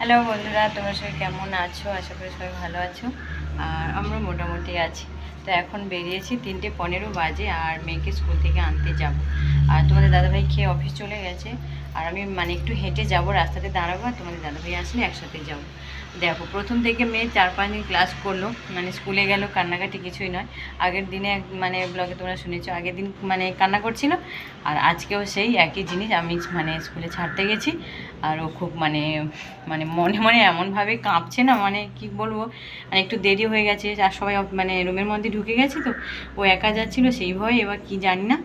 Hello বন্ধুরা, তোমরা সবাই কেমন আছো? আশা করি সবাই ভালো আছো। আর আমরা মোটামুটি আছি। তো এখন বেরিয়েছি তিনটে পনেরো বাজে আর মেয়েকে স্কুল থেকে আনতে যাব। আর তোমাদের দাদাভাই খেয়ে অফিস চলে গেছে। আর আমি মানে একটু হেঁটে যাব, রাস্তাতে দাঁড়াবো আর তোমাদের দাদাভাই আসলে একসাথে যাব। দেখো, প্রথম থেকে মেয়ে চার পাঁচ দিন ক্লাস করল। মানে স্কুলে গেল, কান্নাকাটি কিছুই নয়। আগের দিনে মানে ব্লগে তোমরা শুনেছো, আগের দিন মানে কান্না করছিল। আর আজকেও সেই একই জিনিস, আমি মানে স্কুলে ছাড়তে গেছি। আর ও খুব মানে মানে মনে মনে এমনভাবে কাঁপছে না মানে কি বলব মানে একটু দেরি হয়ে গেছে, আর সবাই মানে রুমের মধ্যে ঢুকে গেছে তো, ও একা যাচ্ছিল সেই ভয়ে, এবার কি জানি না।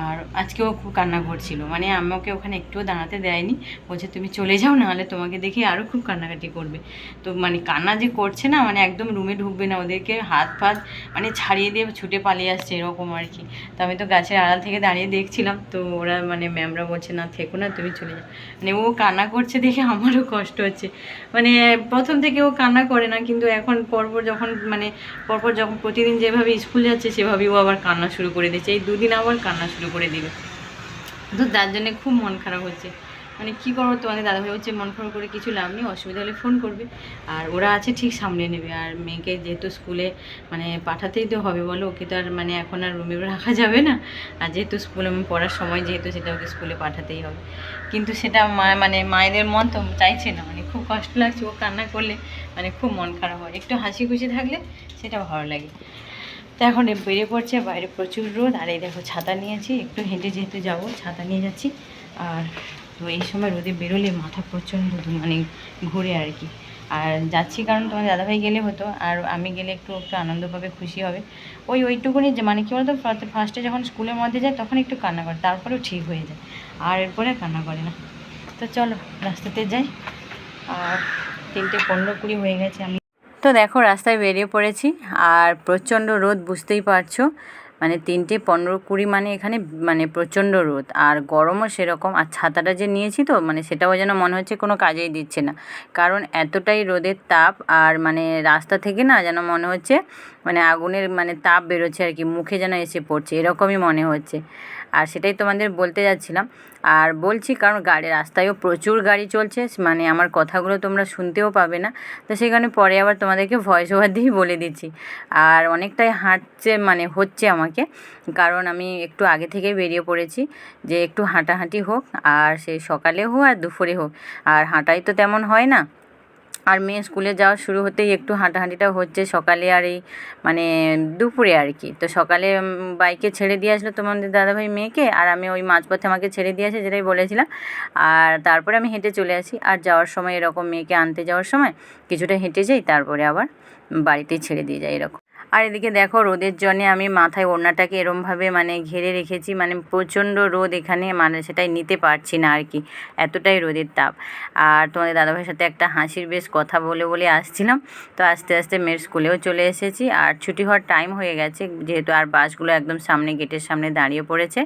আর আজকেও খুব কান্না করছিল। মানে আমাকে ওখানে একটুও দাঁড়াতে দেয়নি। বলছে, তুমি চলে যাও, নাহলে তোমাকে দেখে আরও খুব কান্নাকাটি করবে। তো মানে কান্না যে করছে না মানে একদম রুমে ঢুকবে না, ওদেরকে হাত ফাত মানে ছাড়িয়ে দিয়ে ছুটে পালিয়ে আসছে এরকম আর কি। তো আমি তো গাছের আড়াল থেকে দাঁড়িয়ে দেখছিলাম। তো ওরা মানে ম্যামরা বলছে, না, থেকো না, তুমি চলে যাও। মানে ও কান্না করছে দেখে আমারও কষ্ট হচ্ছে। মানে প্রথম থেকে ও কান্না করে না, কিন্তু এখন পরপর যখন মানে পরপর যখন প্রতিদিন যেভাবে স্কুল যাচ্ছে, সেভাবেই ও আবার কান্না শুরু করে দিচ্ছে। এই দুদিন আবার কান্না শুরু করে দিবে। তো তার জন্যে খুব মন খারাপ হচ্ছে। মানে কী করব তোমাদের দাদাভাই হচ্ছে মন খারাপ করে কিছু লাভ নেই, অসুবিধা হলে ফোন করবে। আর ওরা আছে ঠিক সামনে নেবে। আর মেয়েকে যেহেতু স্কুলে মানে পাঠাতেই তো হবে বলো, ওকে তো আর মানে এখন আর রুমে রাখা যাবে না। আর যেহেতু স্কুলে পড়ার সময় যেহেতু সেটা ওকে স্কুলে পাঠাতেই হবে। কিন্তু সেটা মা মানে মায়েদের মন তো চাইছে না। মানে খুব কষ্ট লাগছে ও কান্না করলে। মানে খুব মন খারাপ হয়। একটু হাসি খুশি থাকলে সেটা ভালো লাগে। তো এখন বেরিয়ে পড়ছে, বাইরে প্রচুর রোদ, আর এই দেখো ছাতা নিয়েছি একটু হেঁটে যেহেতু যাব, ছাতা নিয়ে যাচ্ছি। আর তো এই সময় রোদে বেরোলে মাথা প্রচণ্ড মানে ঘুরে আর কি। আর যাচ্ছি কারণ তোমার দাদাভাই গেলে হতো, আর আমি গেলে একটু একটু আনন্দ পাবে, খুশি হবে। ওই, ওইটুকুনি যে মানে কী বলতো ফার্স্টে যখন স্কুলের মধ্যে যায়, তখন একটু কান্না করে, তারপরেও ঠিক হয়ে যায়, আর এরপরে কান্না করে না। তো চলো, রাস্তাতে যাই। আর তিনটে পনেরো কুড়ি হয়ে গেছে, আমি তো দেখো, রাস্তায় বেরিয়ে পড়েছি আর প্রচণ্ড রোদ, বুঝতেই পারছ। মানে তিনটে পনেরো কুড়ি মানে এখানে মানে প্রচণ্ড রোদ। আর গরমও সেরকম। আর ছাতাটা যে নিয়েছি তো মানে সেটাও যেন মনে হচ্ছে কোনো কাজেই দিচ্ছে না। কারণ এতটাই রোদের তাপ আর মানে রাস্তা থেকে না যেন মনে হচ্ছে মানে আগুনের মানে তাপ বেরোচ্ছে আর কি, মুখে যেন এসে পড়ছে, এরকমই মনে হচ্ছে। আর সেটাই তোমাদের বলতে যাচ্ছিলাম। আর বলছি কারণ গাড়ি, রাস্তায়ও প্রচুর গাড়ি চলছে মানে আমার কথাগুলো তোমরা শুনতেও পাবে না। তো সেখানে পরে আবার তোমাদেরকে ভয়েস ওভার দিয়েই বলে দিচ্ছি। আর অনেকটাই হাঁটছে মানে হচ্ছে আমাকে। কারণ আমি একটু আগে থেকেই বেরিয়ে পড়েছি যে একটু হাঁটাহাঁটি হোক, আর সেই সকালে হোক আর দুপুরে হোক। আর হাঁটাই তো তেমন হয় না। আর মেয়ে স্কুলে যাওয়া শুরু হতেই একটু হাঁটাহাঁটিটা হচ্ছে সকালে আর এই মানে দুপুরে আর কি। তো সকালে বাইকে ছেড়ে দিয়ে আসলো তোমাদের দাদাভাই মেয়েকে আর আমি ওই মাঝপথে আমাকে ছেড়ে দিয়ে আসে যেটাই বলেছিলাম। আর তারপরে আমি হেঁটে চলে আসি। আর যাওয়ার সময় এরকম মেয়েকে আনতে যাওয়ার সময় কিছুটা হেঁটে যাই, তারপরে আবার বাড়িতেই ছেড়ে দিয়ে যাই এরকম। আর এদিকে দেখো, রোদের জন্যে আমি মাথায় ওড়নাটাকে এরমভাবে মানে ঘিরে রেখেছি। মানে প্রচণ্ড রোদ এখানে মানে সেটাই নিতে পারছি না আর কি। এতটাই রোদের তাপ। আর তোমাদের দাদাভাইয়ের সাথে একটা হাসির বেশ কথা বলে বলে আসছিলাম। তো আস্তে আস্তে মেয়ের স্কুলেও চলে এসেছি। আর ছুটি হওয়ার টাইম হয়ে গেছে, যেহেতু আর বাসগুলো একদম সামনে গেটের সামনে দাঁড়িয়ে পড়েছে।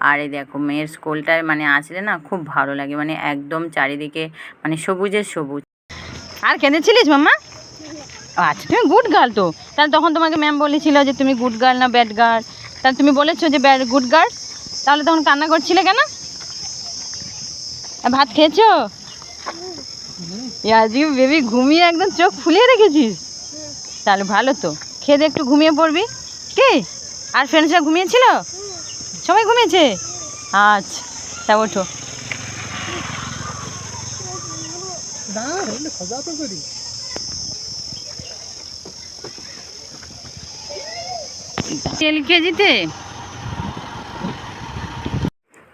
আর এই দেখো, মেয়ের স্কুলটায় মানে আসলে না খুব ভালো লাগে। মানে একদম চারিদিকে মানে সবুজের সবুজ। আর কেঁদেছিলিস মাম্মা? আচ্ছা। তুমি গুড গার্ল তো। তাহলে তখন তোমাকে ম্যাম বলেছিল যে তুমি গুড গার্ল না ব্যাড গার্ল তাহলে তুমি বলেছ যে ব্যাড গুড গার্ল তাহলে তখন কান্না করছিলে কেন? ভাত খেয়েছো? আজকে বেবি ঘুমিয়ে একদম চোখ ফুলিয়ে রেখেছিস। তাহলে ভালো তো। খেয়ে দিয়ে একটু ঘুমিয়ে পড়বি। কি? আর ফ্রেন্ডসরা ঘুমিয়েছিল? সবাই ঘুমিয়েছে? আচ্ছা তা ওঠো। এলকেজিতে?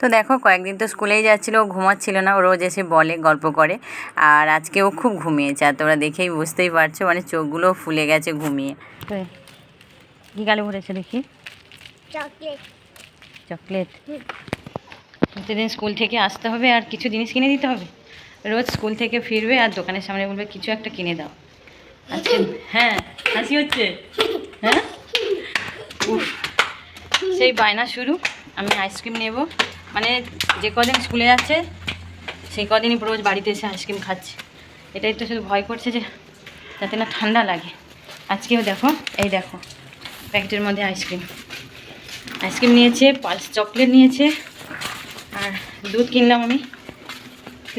তো দেখো কয়েকদিন তো স্কুলেই যাচ্ছিল ও ঘুমাচ্ছিল না ও রোজ এসে বলে গল্প করে। আর আজকে ও খুব ঘুমিয়েছে আর তোমরা দেখেই বুঝতেই পারছ মানে চোখগুলো ফুলে গেছে ঘুমিয়ে। কি গালে ভরেছে দেখি? চকলেট। চকলেট? প্রতিদিন স্কুল থেকে আসতে হবে আর কিছু জিনিস কিনে দিতে হবে? রোজ স্কুল থেকে ফিরবে আর দোকানের সামনে বলবে কিছু একটা কিনে দাও। আজকে হ্যাঁ হাসি হচ্ছে? হ্যাঁ? সেই বায়না শুরু। আমি আইসক্রিম নেব। মানে যে কদিন স্কুলে যাচ্ছে, সেই কদিনই রোজ বাড়িতে এসে আইসক্রিম খাচ্ছে। এটাই তো শুধু ভয় করছে যে যাতে না ঠান্ডা লাগে। আজকেও দেখো, এই দেখো, প্যাকেটের মধ্যে আইসক্রিম আইসক্রিম নিয়েছে পালস চকলেট নিয়েছে, আর দুধ কিনলাম আমি।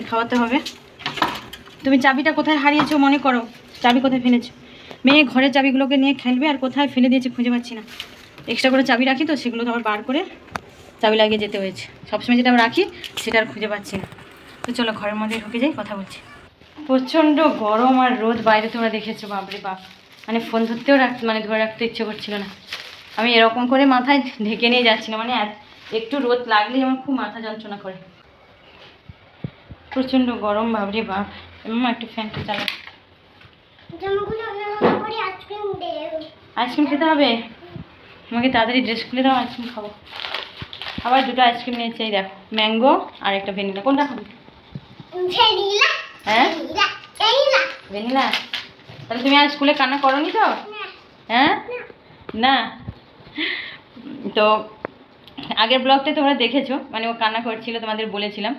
খাওয়াতে হবে। তুমি চাবিটা কোথায় হারিয়েছো মনে করো? চাবি কোথায় ফেলেছো? মেয়ে ঘরের চাবিগুলোকে নিয়ে খেলবে আর কোথায় ফেলে দিয়েছে খুঁজে পাচ্ছি না। এক্সট্রা করে চাবি রাখি তো সেগুলো তো আবার বার করে চাবি লাগিয়ে যেতে হয়েছে। সবসময় যেটা আমি রাখি সেটা আর খুঁজে পাচ্ছি না। তো চলো ঘরের মধ্যে ঢুকে যাই কথা বলছি। প্রচণ্ড গরম আর রোদ বাইরে তোমরা দেখেছ বাপরে বাপ। মানে ফোন ধরতেও রাখ মানে ধরে রাখতে ইচ্ছে করছিল না। আমি এরকম করে মাথায় ঢেকে নিয়ে যাচ্ছি না মানে একটু রোদ লাগলেই আমার খুব মাথা যন্ত্রণা করে। প্রচণ্ড গরম বাপরে বাপ। মাম্মা একটু ফ্যানটা চালা আইসক্রিম খেতে হবে? আমাকে তাড়াতাড়ি ড্রেস খুলে দাও আইসক্রিম খাব। আবার দুটো আইসক্রিম নিয়েছি এই দেখো ম্যাঙ্গো আর একটা ভেনিলা কোনটা খাবি? হ্যাঁ? ভ্যানিলা তাহলে তুমি আর স্কুলে কান্না করনি তো? হ্যাঁ? না। তো আগের ব্লগটা তোমরা দেখেছ মানে ও কান্না করছিল, তোমাদের বলেছিলাম।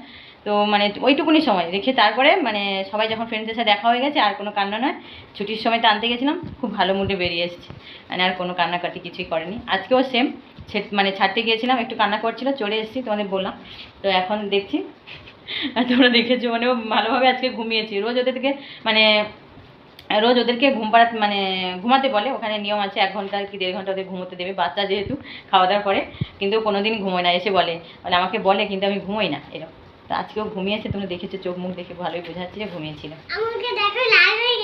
তো মানে ওইটুকুনি সময় রেখে তারপরে মানে সবাই যখন ফ্রেন্ডদের সাথে দেখা হয়ে গেছে, আর কোনো কান্না নয়। ছুটির সময় টানতে গেছিলাম, খুব ভালো মুডে বেরিয়ে এসেছে। মানে আর কোনো কান্নাকাটি কিছুই করেনি। আজকেও সেম মানে ছাড়তে গিয়েছিলাম, একটু কান্না করছিল, চলে এসেছি তোমাদের বললাম। তো এখন দেখছি, তোমরা দেখেছ মানে ও ভালোভাবে আজকে ঘুমিয়েছি। রোজ ওদের থেকে মানে রোজ ওদেরকে ঘুম পাড়াতে মানে ঘুমাতে বলে। ওখানে নিয়ম আছে এক ঘণ্টা কি দেড় ঘণ্টা ওদের ঘুমোতে দেবে। বাচ্চা যেহেতু খাওয়া দাওয়ার পরে কিন্তু ও কোনোদিন ঘুমোয় না। এসে বলে মানে আমাকে বলে কিন্তু আমি ঘুমোই না এরকম। তো আজকেও ঘুমিয়েছে তোমরা দেখেছ চোখ মুখ দেখে ভালোই বোঝাচ্ছে যে ঘুমিয়েছিল। হয়ে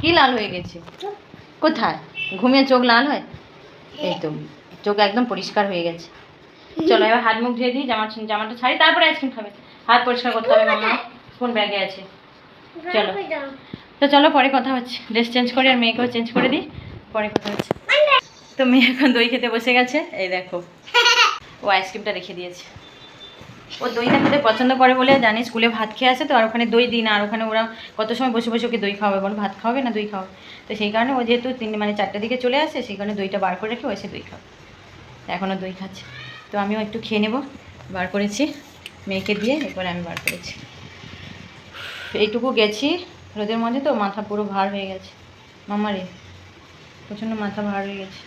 কি লাল হয়ে গেছে? কোথায়? ঘুমিয়ে চোখ লাল হয়? এই তো চোখ একদম পরিষ্কার হয়ে গেছে। চলো এবার হাত মুখ ধুয়ে দিই জামা জামাটা ছাড়ি তারপরে আইসক্রিম খাবে। হাত পরিষ্কার করতে হবে মামা। কোন ব্যাগে আছে? চলো। তো চলো পরে কথা হচ্ছে। ড্রেস চেঞ্জ করে আর মেয়েকেও চেঞ্জ করে দিই। পরে কথা হচ্ছে। তো মেয়ে এখন দই খেতে বসে গেছে। এই দেখো। ও আইসক্রিমটা রেখে দিয়েছে। ও দইটা খেতে পছন্দ করে বলে জানি স্কুলে ভাত খেয়ে আসে তো, আর ওখানে দই দিই না। আর ওখানে ওরা কত সময় বসে বসে ওকে দই খাওয়াবে? বলো, ভাত খাওয়াবে না দই খাওয়াবে? তো সেই কারণে ও যেহেতু তিন মানে চারটের দিকে চলে আসে, সেই কারণে দইটা বার করে রেখে ও এসে দই খাবে। এখনও দই খাচ্ছে। তো আমিও একটু খেয়ে নেব। বার করেছি। মেয়েকে দিয়ে এরপরে আমি বার করেছি। এইটুকু গেছি। রোদের মধ্যে তো মাথা পুরো ভার হয়ে গেছে। মামারে প্রচণ্ড মাথা ভার হয়ে গেছে।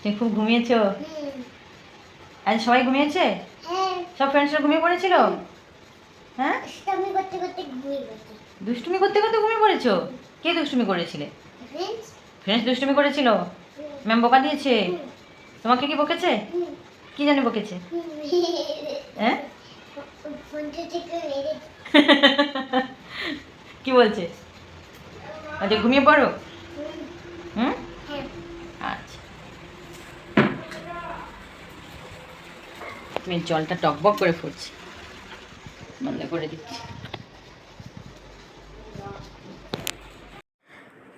তুমি খুব ঘুমিয়েছো। আজ সবাই ঘুমিয়েছে? হ্যাঁ। সব ফ্রেন্ডসরা ঘুমিয়ে পড়েছিল? হ্যাঁ? দুষ্টুমি করতে করতে ঘুমিয়ে পড়েছো। কে দুষ্টুমি করেছিলে? ফ্রেন্ডস দুষ্টুমি করেছিল? ম্যাম বোকা দিয়েছে? তোমাকে কি বকেছে? কি জানি বকেছে? হ্যাঁ? কি বলছে? আচ্ছা ঘুমিয়ে পড়ো? হুম? হ্যাঁ। আচ্ছা। আমি জলটা টকবক করে ফুটছি। বন্ধ করে দিচ্ছি।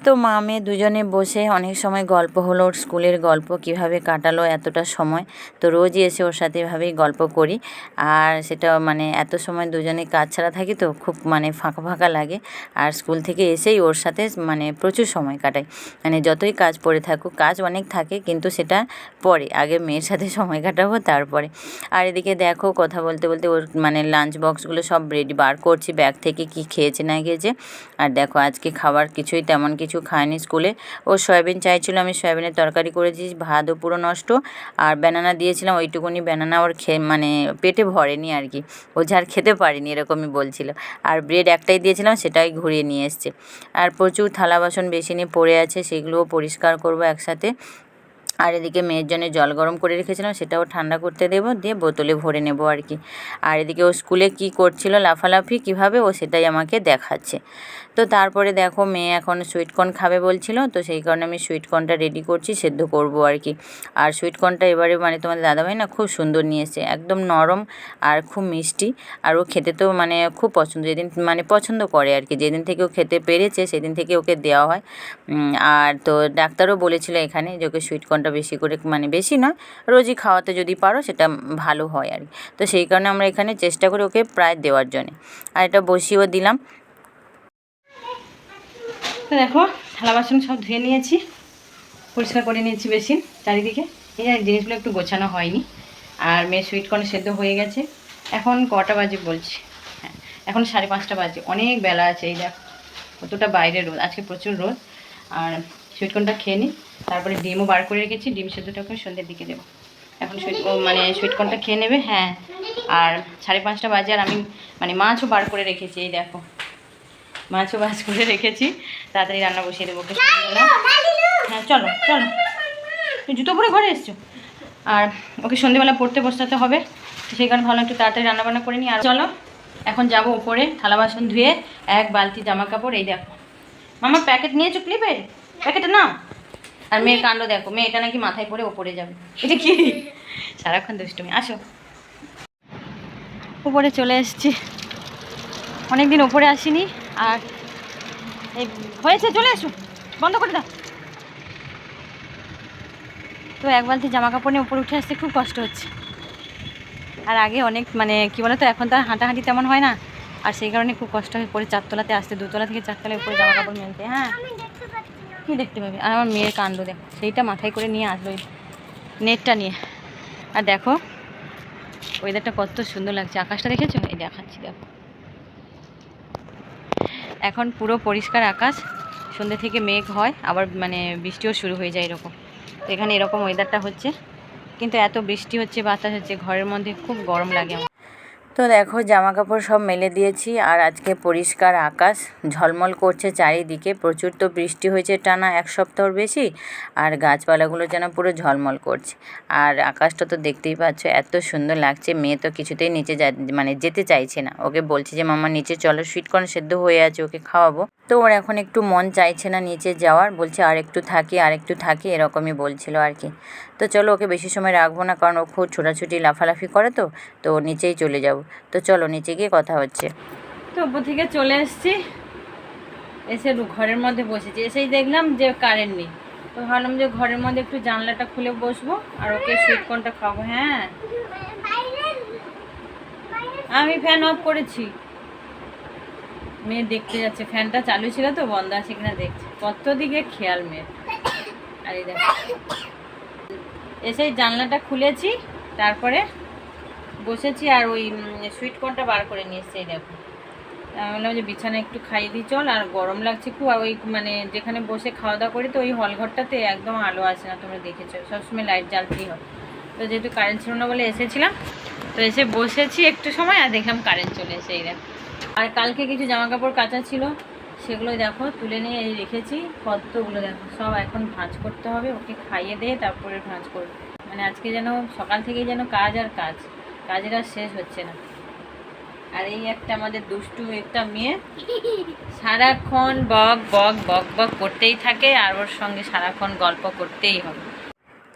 তো মা মেয়ে দুজনে বসে অনেক সময় গল্প হলো ওর স্কুলের গল্প, কীভাবে কাটালো এতটা সময়। তো রোজই এসে ওর সাথে এভাবেই গল্প করি। আর সেটা মানে এত সময় দুজনে কাজ ছাড়া থাকি তো খুব মানে ফাঁকা ফাঁকা লাগে। আর স্কুল থেকে এসেই ওর সাথে মানে প্রচুর সময় কাটাই। মানে যতই কাজ পড়ে থাকুক, কাজ অনেক থাকে কিন্তু সেটা পরে, আগে মেয়ের সাথে সময় কাটাবো তারপরে। আর এদিকে দেখো, কথা বলতে বলতে ওর মানে লাঞ্চ বক্সগুলো সব রেডি বার করছি ব্যাগ থেকে কি খেয়েছে না খেয়েছে। আর দেখো, আজকে খাবার কিছুই তেমন কিছু খায়নি স্কুলে। ও সয়াবিন চাইছিল, আমি সয়াবিনের তরকারি করেছি, ভাতও পুরো নষ্ট। আর ব্যানানা দিয়েছিলাম, ওইটুকুনি ব্যানানা ওর খেয়ে মানে পেটে ভরেনি আর কি। ও ঝাড় খেতে পারেনি, এরকমই বলছিল। আর ব্রেড একটাই দিয়েছিলাম, সেটাই ঘুরিয়ে নিয়ে এসছে। আর প্রচুর থালা বাসন বেশি নিয়ে পড়ে আছে, সেগুলোও পরিষ্কার করব একসাথে। আর এদিকে মেয়ের জন্য জল গরম করে রেখেছিলাম, সেটাও ঠান্ডা করতে দেবো, দিয়ে বোতলে ভরে নেব আর কি। আর এদিকে ও স্কুলে কি করছিল, লাফালাফি কীভাবে, ও সেটাই আমাকে দেখাচ্ছে। তো তারপরে দেখো মেয়ে এখন সুইটকর্ন খাবে বলছিল, তো সেই কারণে আমি সুইটকর্নটা রেডি করছি, সেদ্ধ করব আর কি। আর সুইটকর্নটা এবারে মানে তোমাদের দাদাভাই না খুব সুন্দর নিয়ে এসেছে, একদম নরম আর খুব মিষ্টি। আর ও খেতে তো মানে খুব পছন্দ, যেদিন মানে পছন্দ করে আর কি। যেদিন থেকে ও খেতে পেরেছে, সেদিন থেকে ওকে দেওয়া হয়। আর তো ডাক্তারও বলেছিল এখানে যে ওকে সুইটকর্নটা বেশি করে মানে বেশি নয়, রোজই খাওয়াতে যদি পারো সেটা ভালো হয় আর কি। তো সেই কারণে আমরা এখানে চেষ্টা করি ওকে প্রায় দেওয়ার জন্য। আর এটা বসিয়েও দিলাম। তো দেখো, থালা বাসন সব ধুয়ে নিয়েছি। পরিষ্কার করে নিয়েছি বেশি চারিদিকে। এই জিনিসগুলো একটু গোছানো হয়নি। আর মেয়ে সুইট কর্ন সেদ্ধ হয়ে গেছে। এখন কটা বাজে বলছি। হ্যাঁ এখন সাড়ে পাঁচটা বাজে। অনেক বেলা আছে, এই দেখ। কতটা বাইরে রোদ, আজকে প্রচুর রোদ। আর সুইট কর্নটা খেয়ে নিই তারপরে ডিমও বার করে রেখেছি, ডিম সেদ্ধটা সেদ্ধটাকে সন্ধ্যের দিকে দেবো। এখন সুইট মানে সুইটকর্নটা খেয়ে নেবে হ্যাঁ। আর সাড়ে পাঁচটা বাজে আর আমি মানে মাছও বার করে রেখেছি, এই দেখো। মাছও বাজ করে রেখেছি। তাড়াতাড়ি রান্না বসিয়ে দেবো হ্যাঁ চলো চলো। জুতো পরে ঘরে এসছো? আর ওকে সন্ধ্যেবেলা পড়তে বসাতে হবে তো সেই কারণে ভালো একটু তাড়াতাড়ি রান্নাবান্না করে নিই। আর চলো এখন যাব ওপরে থালা বাসন ধুয়ে এক বালতি জামা কাপড় এই দেখো। মামা প্যাকেট নিয়েছো ক্লিপের প্যাকেটে না আর মেয়ের কাণ্ড দেখো মেয়ে এটা নাকি মাথায় পরে ওপরে যাবে। এটা কি? সারাক্ষণ দুষ্টুমি। আসো। উপরে চলে এসেছি। অনেকদিন ওপরে আসিনি। আর এই হয়েছে, চলে এসো। বন্ধ করে দাও। তো এক বালতি জামা কাপড় নিয়ে উপরে উঠে আসতে খুব কষ্ট হচ্ছে। আর আগে অনেক মানে কি বলো তো এখন তো আর হাঁটাহাঁটি তেমন হয় না। আর সেই কারণে খুব কষ্ট হয় পরে চারতলাতে আসতে, দুতলা থেকে চারতলায় উপরে জামা কাপড় মেলতে হ্যাঁ। কী দেখতে পাবি? আর আমার মেয়ের কাণ্ড দেখো, সেইটা মাথায় করে নিয়ে আসলো নেটটা নিয়ে। আর দেখো ওয়েদারটা কত সুন্দর লাগছে। আকাশটা দেখেছ? এই দেখাচ্ছি, দেখো। এখন পুরো পরিষ্কার আকাশ। সন্ধ্যে থেকে মেঘ হয়, আবার মানে বৃষ্টিও শুরু হয়ে যায় এরকম। তো এখানে এরকম ওয়েদারটা হচ্ছে। কিন্তু এত বৃষ্টি হচ্ছে, বাতাস হচ্ছে, ঘরের মধ্যে খুব গরম লাগে তো দেখো জামা কাপড় সব মেলে দিয়েছি আর আজকে পরিষ্কার আকাশ। ঝলমল করছে চারিদিকে। প্রচুর তো বৃষ্টি হয়েছে টানা এক সপ্তাহর বেশি আর গাছপালাগুলো যেন পুরো ঝলমল করছে। আর আকাশটা তো দেখতেই পাচ্ছ, এত সুন্দর লাগছে। মেয়ে তো কিছুতেই নিচে যা মানে যেতে চাইছে না। ওকে বলছে যে, মামা, নিচে চলো সুইটকর্ন সেদ্ধ হয়ে আছে, ওকে খাওয়াবো। তো ওর এখন একটু মন চাইছে না নিচে যাওয়ার। বলছে, আর একটু থাকি, আর একটু থাকি, এরকমই বলছিল আর কি। তো চলো ওকে বেশি সময় রাখব না, কারণ ও খুব ছোটাছুটি, লাফালাফি করে তো তো নিচেই চলে যাব। তো চলো নিচে গিয়ে কথা হচ্ছে। তো উপর থেকে চলে এসেছি। এসে ঘরের মধ্যে বসেছি। এসেই দেখলাম যে কারেন্ট নেই। তো ভাবলাম যে ঘরের মধ্যে একটু জানলাটা খুলে বসবো, আর ওকে সুইটকর্নটা খাব হ্যাঁ। আমি ফ্যান অফ করেছি। মেয়ে দেখতে যাচ্ছে। ফ্যানটা চালু ছিল তো, বন্ধ আছে কিনা দেখছে। কত দিকে খেয়াল মেয়ের। আর এই দেখো। এসেই জানলাটা খুলেছি, তারপরে বসেছি আর ওই সুইটকর্নটা বার করে নিয়ে এসছি, এই দেখো। আমি বললাম যে বিছানা একটু খাইয়ে দিই, চল, আর গরম লাগছে খুব, আর ওই মানে যেখানে বসে খাওয়া দাওয়া করি তো ওই হলঘরটাতে একদম আলো আসে না, তোমরা দেখেছ, সবসময় লাইট জ্বালতেই হয়। তো যেহেতু কারেন্ট ছিল না বলে এসেছিলাম, তো এসে বসেছি একটু সময়, আর দেখলাম কারেন্ট চলে এসে এই আর কালকে কিছু জামা কাপড় কাচা ছিল সেগুলো দেখো, তুলে নিয়ে এই রেখেছি পদ্মগুলো দেখো, সব এখন ভাঁজ করতে হবে, ওকে খাইয়ে দিয়ে তারপরে ভাঁজ করবে। মানে আজকে যেন, সকাল থেকেই যেন কাজ আর কাজ, কাজের আর শেষ হচ্ছে না। আর এই একটা আমাদের দুষ্টু একটা মেয়ে, সারাক্ষণ বক বক বক বক করতেই থাকে, আর ওর সঙ্গে সারাক্ষণ গল্প করতেই হবে।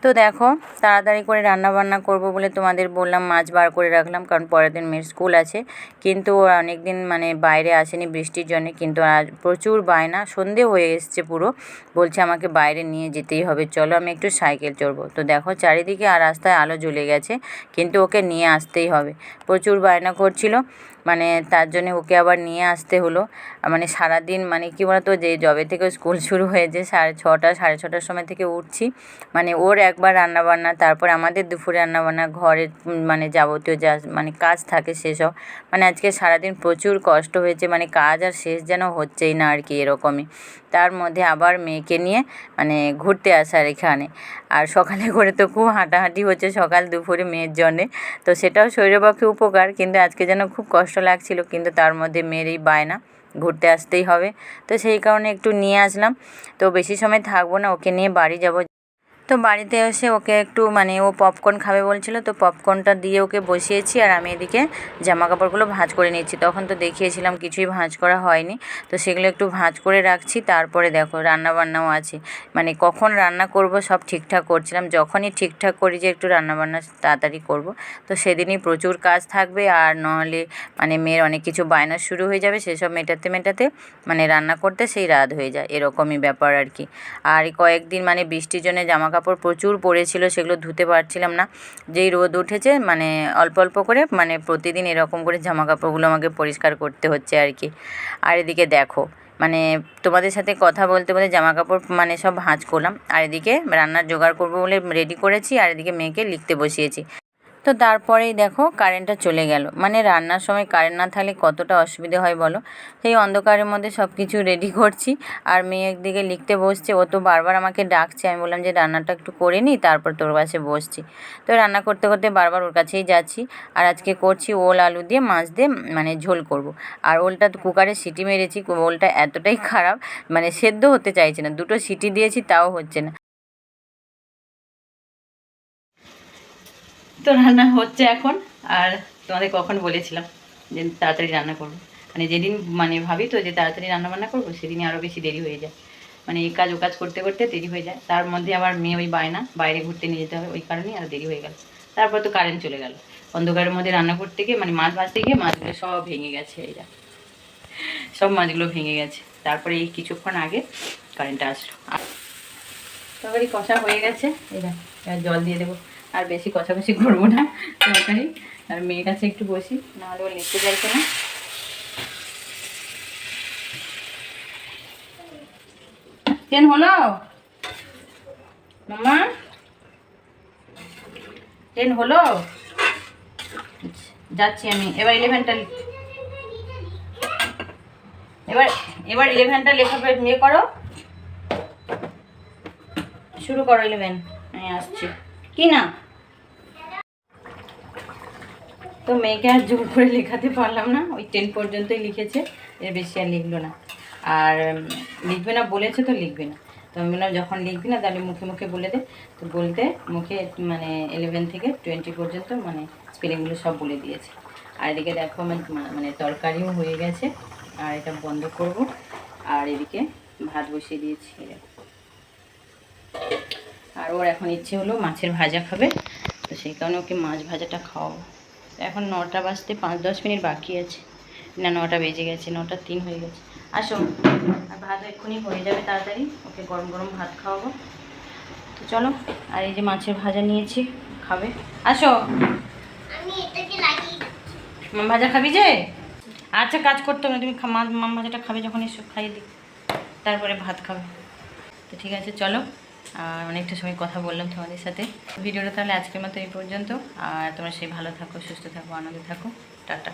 তো দেখো, তাড়াতাড়ি করে রান্না বান্না করব বলে তোমাদের বললাম, মাছ বার করে রাখলাম, কারণ পরের দিন মেয়ের স্কুল আছে। কিন্তু অনেক দিন মানে বাইরে আসেনি বৃষ্টির জন্য, কিন্তু আজ প্রচুর বায়না, সন্ধে হয়ে এসছে পুরো। বলছে আমাকে বাইরে নিয়ে যেতেই হবে, চলো আমি একটু সাইকেল চড়বো। তো দেখো, চারিদিকে আর রাস্তায় আলো জ্বলে গেছে, কিন্তু ওকে নিয়ে আসতেই হবে। প্রচুর বায়না করছিল। মানে তার জন্য ওকে আবার নিয়ে আসতে হলো। মানে সারাদিন মানে কী বলতো, যে জবে থেকে স্কুল শুরু হয়েছে সাড়ে ছটা, সাড়ে ছটার সময় থেকে উঠছি। মানে ওর একবার রান্নাবান্না, তারপর আমাদের দুপুরে রান্নাবান্না ঘরের মানে যাবতীয় যা মানে কাজ থাকে সেসব। মানে আজকে সারাদিন প্রচুর কষ্ট হয়েছে মানে কাজ আর শেষ যেন হচ্ছেই না আর কি এরকমই। তার মধ্যে আবার মেয়েকে নিয়ে মানে ঘুরতে আসার এখানে। আর সকালে করে তো খুব হাঁটাহাঁটি হচ্ছে সকাল দুপুরে মেয়ের জন্যে। তো সেটাও শরীরের পক্ষে উপকার, কিন্তু আজকে যেন খুব কষ্ট লাগছিল, কিন্তু তার মধ্যে মেয়ের এই বায়না। ঘুরতে আসতেই হবে। তো সেই কারণে একটু নিয়ে আসলাম। তো বেশি সময় থাকব না, ওকে নিয়ে বাড়ি যাব তো বাড়িতে এসে ওকে একটু মানে ও পপকর্ন খাবে বলছিল, তো পপকর্নটা দিয়ে ওকে বসিয়েছি আর আমি এদিকে জামা কাপড়গুলো ভাঁজ করে নিচ্ছি তখন তো দেখিয়েছিলাম কিছুই ভাঁজ করা হয়নি, তো সেগুলো একটু ভাঁজ করে রাখছি। তারপরে দেখো রান্না বান্নাও আছে। মানে কখন রান্না করব সব ঠিকঠাক করছিলাম। যখনই ঠিকঠাক করি যে একটু রান্না বান্না তাড়াতাড়ি করব। তো সেদিনই প্রচুর কাজ থাকবে আর নাহলে মানে মেয়ের অনেক কিছু বায়না শুরু হয়ে যাবে, সেসব মেটাতে মেটাতে মানে রান্না করতে সেই রাত হয়ে যায়। এরকমই ব্যাপার আর কি। আর কয়েকদিন মানে বৃষ্টির জন্য জামা কাপড় প্রচুর পড়েছিল, সেগুলো ধুতে পারছিলাম না। যেই রোদ উঠেছে মানে অল্প অল্প করে মানে প্রতিদিন এরকম করে জামা কাপড়গুলো আমাকে পরিষ্কার করতে হচ্ছে আর কি। আর এদিকে দেখো মানে তোমাদের সাথে কথা বলতে বলতে জামা কাপড় মানে সব ভাঁজ করলাম। আর এদিকে রান্নার জোগাড় করব বলে রেডি করেছি, আর এদিকে মেয়েকে লিখতে বসিয়েছি। তো তারপরেই দেখো কারেন্টটা চলে গেল। মানে রান্নার সময় কারেন্ট না থাকলে কতটা অসুবিধে হয় বলো? সেই অন্ধকারের মধ্যে সব কিছু রেডি করছি। আর মেয়ে একদিকে লিখতে বসছে, ও তো বারবার আমাকে ডাকছে। আমি বললাম যে, রান্নাটা একটু করে নিই তারপর তোর কাছে বসছি। তো রান্না করতে করতে বারবার ওর কাছেই যাচ্ছি। আর আজকে করছি ওল আলু দিয়ে মাছ দিয়ে মানে ঝোল করব। আর ওলটা তো কুকারে সিটি মেরেছি, ওলটা এতটাই খারাপ মানে সেদ্ধ হতে চাইছে না। দুটো সিটি দিয়েছি, তাও হচ্ছে না। তো রান্না হচ্ছে এখন, আর তোমাদের কখন বলেছিলাম যে তাড়াতাড়ি রান্না করব। মানে যেদিন মানে ভাবি তো যে তাড়াতাড়ি রান্না বান্না করব, সেদিনই আরও বেশি দেরি হয়ে যায়। মানে এই কাজ ও কাজ করতে করতে দেরি হয়ে যায়। তার মধ্যে আবার মেয়ে ওই বায়না, বাইরে ঘুরতে নিয়ে যেতে হবে, ওই কারণেই আরও দেরি হয়ে গেল তারপর তো কারেন্ট চলে গেল। অন্ধকারের মধ্যে রান্না করতে গিয়ে মানে মাছ ভাজতে গিয়ে মাছগুলো সব ভেঙে গেছে এইটা সব মাছগুলো ভেঙে গেছে। তারপরে এই কিছুক্ষণ আগে কারেন্টটা আসলো। আর তরকারি কষা হয়ে গেছে এটা জল দিয়ে দেবো। আর বেশি কষাকষি করব না তরকারি আর মেয়ের কাছে একটু বসি, নাহলে ও লিখতে চাইছে না ট্রেন হলো? মামা? ট্রেন হলো? যাচ্ছি আমি। এবার ইলেভেনটা এবার এবার ইলেভেনটা লেখা ইয়ে করো। শুরু করো ইলেভেন আমি আসছি। কি না? তো মেয়েকে আর জোর করে লেখাতে পারলাম না, ওই টেন পর্যন্তই লিখেছে, এর বেশি আর লিখলো না। আর লিখবে না বলেছে তো লিখবে না। তো আমি বললাম, যখন লিখবি না, তাহলে মুখে মুখে বলে দে। তো বলতে মুখে মানে ইলেভেন থেকে টোয়েন্টি পর্যন্ত মানে স্পেলিংগুলো সব বলে দিয়েছে। আর এদিকে দেখো, আমার মানে তরকারিও হয়ে গেছে। আর এটা বন্ধ করব। আর এদিকে ভাত বসিয়ে দিয়েছি। আর ওর এখন ইচ্ছে হলো মাছের ভাজা খাবে। তো সেই কারণে ওকে মাছ ভাজাটা খাওয়াবো। এখন নটা বাজতে পাঁচ দশ মিনিট বাকি আছে। না নটা বেজে গেছে নটা তিন হয়ে গেছে। আসো আর ভাত এক্ষুনি হয়ে যাবে তাড়াতাড়ি। ওকে গরম গরম ভাত খাওয়াবো। তো চলো আর এই যে মাছের ভাজা নিয়েছি খাবে। আসো। মাম ভাজা খাবি যে? আচ্ছা কাজ করতে হবে না তুমি খা- মা- মাম ভাজাটা খাবে যখন এসব খাইয়ে দিই। তারপরে ভাত খাবে। তো ঠিক আছে চলো। আর অনেকটা সময় কথা বললাম তোমাদের সাথে। ভিডিওটা তাহলে আজকের মতো এই পর্যন্ত। আর তোমরা সেই ভালো থাকো, সুস্থ থাকো, আনন্দে থাকো। টাটা।